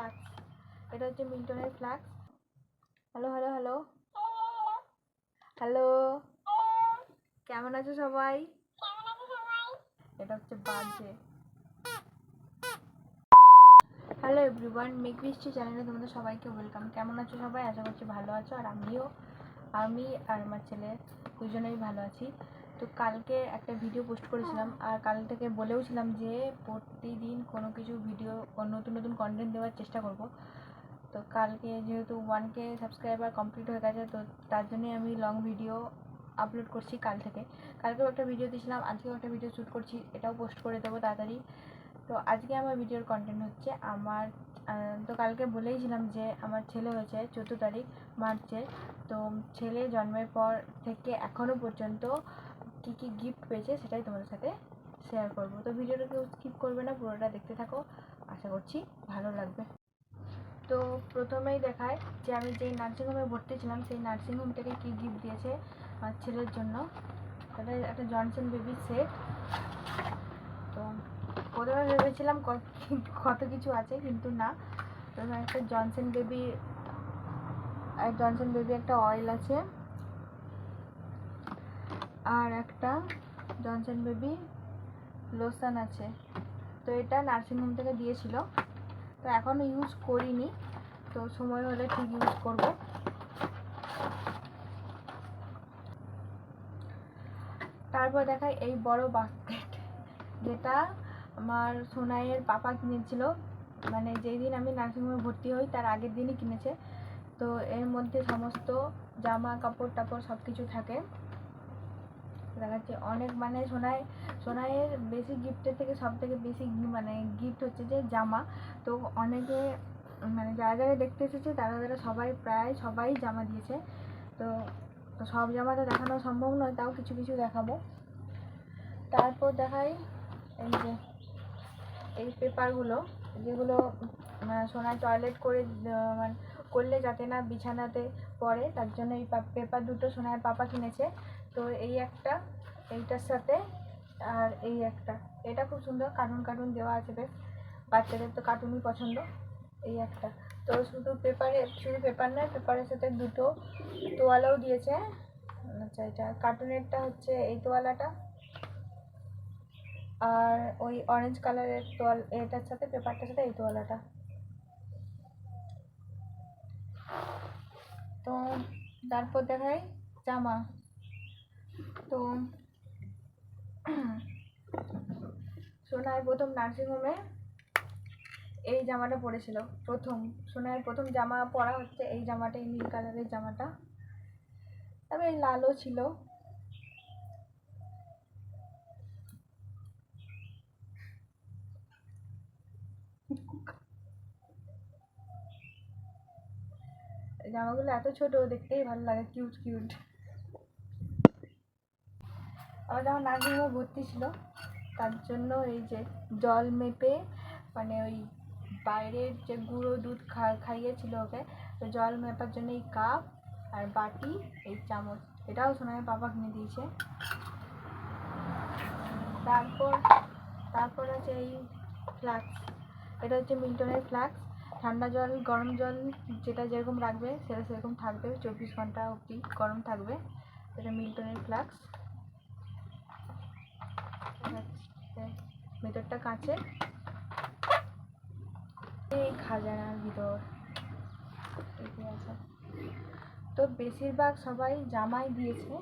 Flux এটা হচ্ছে মিল্টনের flask hello hello hello hello কেমন আছো সবাই? এটা হচ্ছে বাজে। হ্যালো এভরিওয়ান মেক বৃষ্টি চ্যানেলে তোমাদের সবাইকে ওয়েলকাম কেমন আছো সবাই? আশা করছি ভালো আছো। আর আমিও, আমি আর আমার ছেলে দুজনেই ভালো আছি। তো কালকে একটা ভিডিও পোস্ট করেছিলাম আর কাল থেকে বলেওছিলাম যে প্রতিদিন কোনো কিছু ভিডিও নতুন নতুন কন্টেন্ট দেওয়ার চেষ্টা করব। তো কালকে যেহেতু ওয়ান কে সাবস্ক্রাইবার কমপ্লিট হয়ে গেছে, তো তার জন্যই আমি লং ভিডিও আপলোড করছি কাল থেকে। কালকেও একটা ভিডিও দিয়েছিলাম, আজকেও একটা ভিডিও শ্যুট করছি, এটাও পোস্ট করে দেবো তাড়াতাড়ি। তো আজকে আমার ভিডিওর কন্টেন্ট হচ্ছে আমার তো কালকে বলেইছিলাম যে আমার ছেলে হয়েছে চোদ্দ তারিখ, মার্চে। তো ছেলে জন্মের পর থেকে এখনও পর্যন্ত কী কী গিফট পেয়েছে সেটাই তোমাদের সাথে শেয়ার করব। তো ভিডিওটা কেউ স্কিপ করবে না, পুরোটা দেখতে থাকো। আশা করছি ভালো লাগবে। তো প্রথমেই দেখায় যে আমি যেই নার্সিংহোমে ভর্তি ছিলাম, সেই নার্সিংহোম থেকে কী গিফট দিয়েছে আমার ছেলের জন্য। এটা একটা জনসন বেবি সেট তো প্রথমে ভেবেছিলাম কত- কত কিছু আছে, কিন্তু না। প্রথমে একটা জনসন বেবি জনসন বেবি একটা অয়েল আছে। আর একটা জনসন বেবি লোশন আছে। তো এটা নার্সিংহোম থেকে দিয়েছিল। তো এখনও ইউজ করিনি। তো সময় হলে ঠিক ইউজ করব। তারপর দেখাই এই বড় বাস্কেট যেটা আমার সোনাইয়ের পাপা কিনেছিল। মানে যেই দিন আমি নার্সিংহোমে ভর্তি হই, তার আগের দিনই কিনেছে। তো এর মধ্যে সমস্ত জামা কাপড় টাপড় সব কিছু থাকে। দেখাচ্ছে। অনেক মানে সোনাই সোনাইয়ের বেশি গিফটের থেকে সব থেকে বেশি মানে গিফট হচ্ছে যে জামা। তো অনেকে মানে যারা যারা দেখতে এসেছে তারা তারা সবাই প্রায় সবাই জামা দিয়েছে। তো সব জামা তো দেখানো সম্ভব নয় তাও কিছু কিছু দেখাবো। তারপর দেখাই এই যে এই পেপারগুলো যেগুলো আহ, সোনার টয়লেট করে মানে করলে যাতে না বিছানাতে পড়ে তার জন্য এই পেপার দুটো সোনার পাপা কিনেছে। তো এই একটা, এইটার সাথে আর এই একটা। এটা খুব সুন্দর, কার্টুন কার্টুন দেওয়া আছে বেশ। বাচ্চাদের তো কার্টুনই পছন্দ, এই একটা। তো শুধু পেপারে, শুধু পেপার নয়, পেপারের সাথে দুটো তোয়ালাও দিয়েছে। আচ্ছা এটা কার্টুনেরটা হচ্ছে এই তোয়ালাটা। আর ওই অরেঞ্জ কালারের তোয়াল, এটার সাথে, পেপারটার সাথে এই তোয়ালাটা। তো তারপর দেখাই জামা। তো সোনার প্রথম নার্সিংহোমে এই জামাটা পরেছিল, প্রথম। সোনার প্রথম জামা পরা হচ্ছে এই জামাটা, এই নীল কালারের জামাটা। তবে এই লালও ছিল। জামাগুলো এত ছোট, দেখতেই ভালো লাগে কিউট কিউট আমার যখন নার্সিংহোমে ভর্তি ছিল, তার জন্য এই যে জল মেপে মানে ওই বাইরের যে গুঁড়ো দুধ খা, খাইয়েছিল ওকে, তো জল মেপার জন্য এই কাপ আর বাটি, এই চামচ, এটাও সোনার বাবা কিনে দিয়েছে। তারপর তারপর আছে এই ফ্লাক্স, এটা হচ্ছে মিল্টনের ফ্লাক্স, ঠান্ডা জল, গরম জল যেটা যেরকম রাখবে সেটা সেরকম থাকবে, চব্বিশ ঘণ্টা অবধি গরম থাকবে, এটা মিল্টনের ফ্লাক্স। ভেতরটা কাঁচের। এই খাজানার ভিতর। আছে। তো বেশিরভাগ সবাই জামাই দিয়েছে।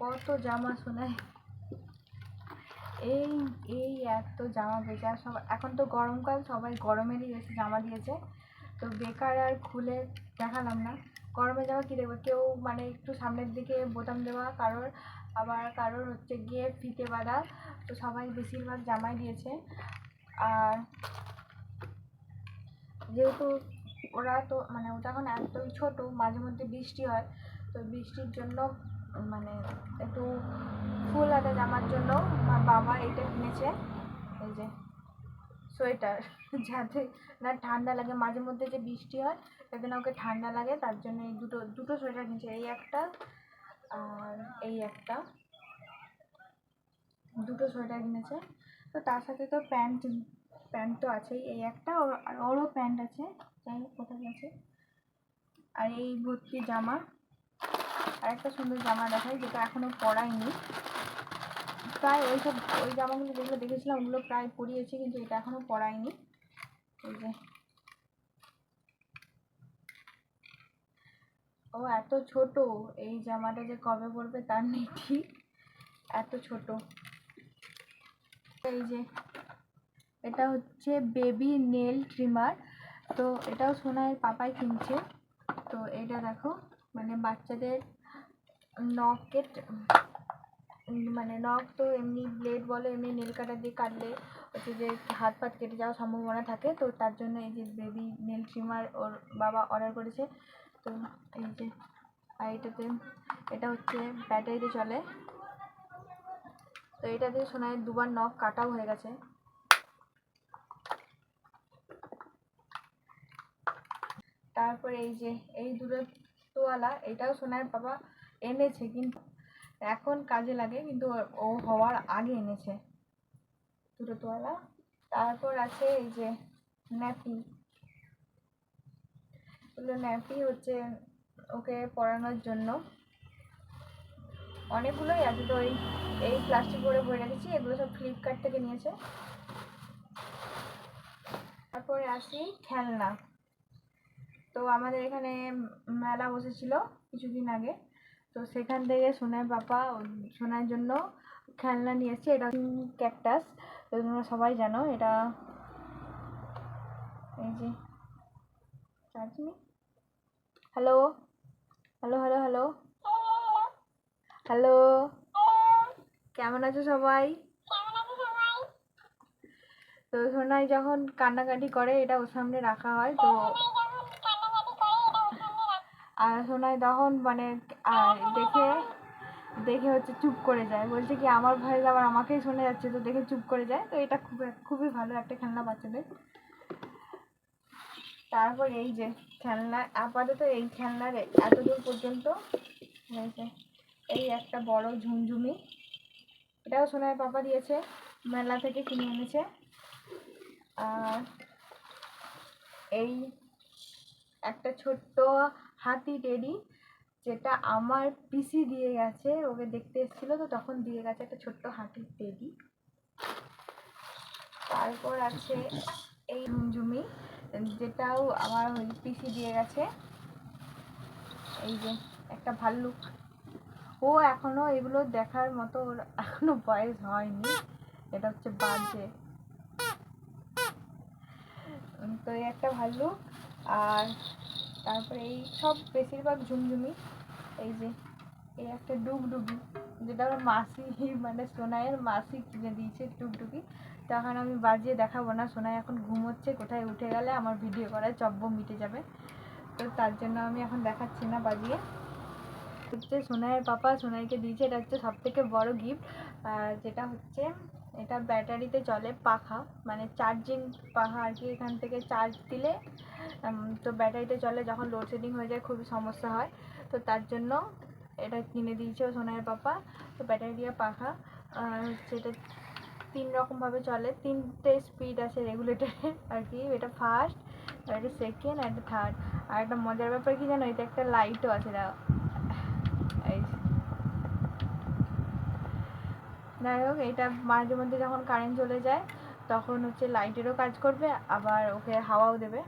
কত জামা শোনায়। এই এই এত জামা আর সব এখন তো গরমকাল, সবাই গরমেরই বেশি জামা দিয়েছে। তো বেকার আর খুলে দেখালাম না। গরমে জামা কী দেখবে? কেউ মানে একটু সামনের দিকে বোতাম দেওয়া, কারোর আবার কারোর হচ্ছে গিয়ে ফিতে বাঁধা, তো সবাই বেশিরভাগ জামাই দিয়েছে। আর যেহেতু ওরা তো মানে ওটা এখন একদম ছোটো, মাঝে মধ্যে বৃষ্টি হয়, তো বৃষ্টির জন্য মানে একটু ফুল হাতা জামার জন্য আমার বাবা এটা কিনেছে। এই যে সোয়েটার, যাতে না ঠান্ডা লাগে, মাঝে মধ্যে যে বৃষ্টি হয়, যাতে না ওকে ঠান্ডা লাগে, তার জন্য এই দুটো দুটো সোয়েটার কিনেছে। এই একটা আর এই একটা। দুটো সোয়েটার কিনেছে। তো তার সাথে তো প্যান্ট প্যান্ট তো আছেই। এই একটা আর ওরও প্যান্ট আছে। যাই হোক, কোথায় আছে আর এই ভর্তি জামা। আর একটা সুন্দর জামা দেখাই, যেটা এখনও পরাইনি। প্রায় ওই সব, ওই জামাগুলো যেগুলো দেখেছিলাম, ওগুলো প্রায় পরিয়েছি, কিন্তু এটা এখনও পরাইনি। এই যে ও এত ছোট। এই জামাটা যে কবে পরবে তার নেই ঠিক। এত ছোট। এই যে, এটা হচ্ছে বেবি নেল ট্রিমার। তো এটাও সোনার পাপাই কিনছে। তো এটা দেখো মানে বাচ্চাদের নকেট মানে নখ তো এমনি ব্লেড বলে, এমনি নেল কাটার দিয়ে কাটলে হচ্ছে যে হাত পাত কেটে যাওয়ার সম্ভাবনা থাকে। তো তার জন্য এই যে বেবি নেল ট্রিমার ওর বাবা অর্ডার করেছে। তো এই যে এটাতে এটা হচ্ছে ব্যাটারিতে চলে। তো এটা দিয়ে সোনায় দুবার নখ কাটাও হয়ে গেছে। তারপরে এই যে এই দুটো তোয়ালা এটাও সোনার বাবা এনেছে কিন্তু এখন কাজে লাগে, কিন্তু ও হওয়ার আগে এনেছে দুটো তোয়ালা তারপর আছে এই যে ন্যাপি এগুলো ন্যাপি হচ্ছে ওকে পরানোর জন্য। অনেকগুলোই আছে তো ওই এই প্লাস্টিক করে ভরে রেখেছি, এগুলো সব ফ্লিপকার্ট থেকে নিয়েছে। তারপরে আসি খেলনা। তো আমাদের এখানে মেলা বসেছিল কিছুদিন আগে। তো সেখান থেকে সোনার পাপা সোনার জন্য খেলনা নিয়ে এসেছে। এটা ক্যাকটাস তো তোমরা সবাই জানো। এটা এই যে hello hello hello hello hello কেমন আছো সবাই? তো সোনাই যখন কান্নাকাটি করে, এটা ওর সামনে রাখা হয়, তো আর সোনাই তখন মানে দেখে দেখে হচ্ছে চুপ করে যায়। বলছে কি, আমার ভয়েস আবার আমাকেই শোনা যাচ্ছে, তো দেখে চুপ করে যায়। তো এটা খুব খুবই ভালো একটা খেলনা বাচ্চাদের। তারপর এই যে খেলনা, আপাতত এই খেলনার এতদূর পর্যন্ত হয়েছে। এই একটা বড় ঝুমঝুমি। এটাও সোনার পাপা দিয়েছে, মেলা থেকে কিনে এনেছে। আর এই একটা ছোট্ট হাতি টেডি, যেটা আমার পিসি দিয়ে গেছে, ওকে দেখতে এসেছিল তো, তখন দিয়ে গেছে একটা ছোট্ট হাতির টেডি। তারপর আছে এই ঝুমঝুমি। যেটাও আমার ওই পিসি দিয়ে গেছে। এই যে একটা ভাল্লুক। ও এখনও এগুলো দেখার মতো ওর এখনও বয়স হয়নি। এটা হচ্ছে বাজে। তো এই একটা ভাল্লুক। আর তারপরে এই সব বেশিরভাগ ঝুমঝুমি। এই যে, এই একটা ডুগডুগি। যেটা আমার মাসি মানে সোনাইয়ের মাসি কিনে দিয়েছে ডুগডুগি তো এখন আমি বাজিয়ে দেখাবো না। সোনাই এখন ঘুমোচ্ছে, কোথায় উঠে গেলে আমার ভিডিও করায় চব্য মিটে যাবে। তো তার জন্য আমি এখন দেখাচ্ছি না বাজিয়ে। হচ্ছে সোনাইয়ের পাপা সোনাইকে দিয়েছে, এটা হচ্ছে সব থেকে বড় গিফট যেটা হচ্ছে, এটা ব্যাটারিতে চলে পাখা মানে চার্জিং পাখা আর কি, এখান থেকে চার্জ দিলে তো ব্যাটারিতে চলে যখন লোডশেডিং হয়ে যায়, খুবই সমস্যা হয়। তো তার জন্য এটা কিনে দিয়েছে ও সোনাইয়ের পাপা, তো ব্যাটারি দিয়ে পাখা এটা তিন রকমভাবে চলে, তিনটে স্পিড আছে রেগুলেটরের আর কি, এটা ফার্স্ট আর এটা সেকেন্ড আর এটা থার্ড আর একটা মজার ব্যাপার কি জানো, এটা একটা লাইটও আছে দাও। যাই হোক, এটা মাঝে মধ্যে যখন কারেন্ট চলে যায়, তখন হচ্ছে লাইটেরও কাজ করবে, আবার ওকে হাওয়াও দেবে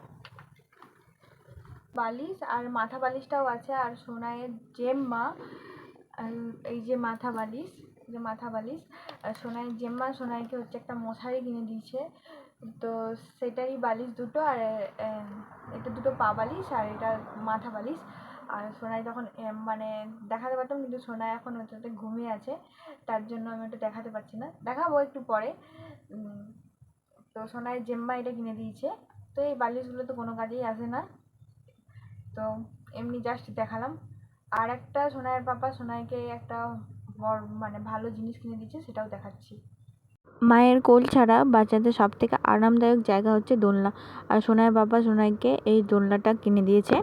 বালিশ আর মাথা বালিশটাও আছে আর সোনাইয়ের জেম্মা এই যে মাথা বালিশ যে মাথা বালিশ, আর সোনাইয়ের জেম্মা, সোনাইকে হচ্ছে একটা মশারি কিনে দিয়েছে। তো সেটারই বালিশ দুটো আর এটা দুটো পা বালিশ আর এটা মাথা বালিশ। আর সোনাই তখন মানে দেখাতে পারতাম কিন্তু সোনাই এখন ওটাতে ঘুমিয়ে আছে, তার জন্য আমি ওটা দেখাতে পারছি না। দেখাবো একটু পরে। তো সোনাইয়ের জেম্মা এটা কিনে দিয়েছে। তো এই বালিশগুলো তো কোনো কাজেই আসে না। তো এমনি জাস্ট দেখালাম। আর একটা সোনাইয়ের পাপা সোনাইকে একটা বড় মানে ভালো জিনিস কিনে দিয়েছে সেটাও দেখাচ্ছি। মায়ের কোল ছাড়া বাচ্চাদের সব থেকে আরামদায়ক জায়গা হচ্ছে দোলনা। আর সোনার বাবা সোনাইকে এই দোলনাটা কিনে দিয়েছে।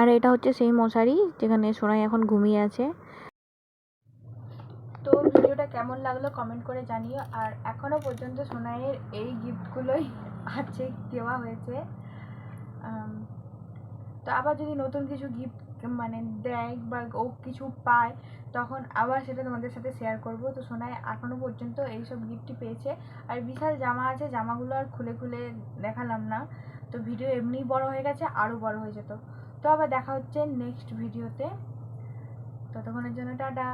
আর এটা হচ্ছে সেই মশারি যেখানে সোনাই এখন ঘুমিয়ে আছে। তো ভিডিওটা কেমন লাগল কমেন্ট করে জানিও। আর এখনও পর্যন্ত সোনাইয়ের এই গিফটগুলোই আছে দেওয়া হয়েছে। তো আবার যদি নতুন কিছু গিফট মানে দেয় বা ও কিছু পায়, তখন আবার সেটা তোমাদের সাথে শেয়ার করব। তো সোনাই এখনও পর্যন্ত এইসব গিফটই পেয়েছে। আর বিশাল জামা আছে, জামাগুলো আর খুলে খুলে দেখালাম না। তো ভিডিও এমনি বড় হয়ে গেছে আরও বড় হয়ে যেত। তো আবার দেখা হচ্ছে নেক্সট ভিডিওতে ততক্ষণের জন্য টাটা।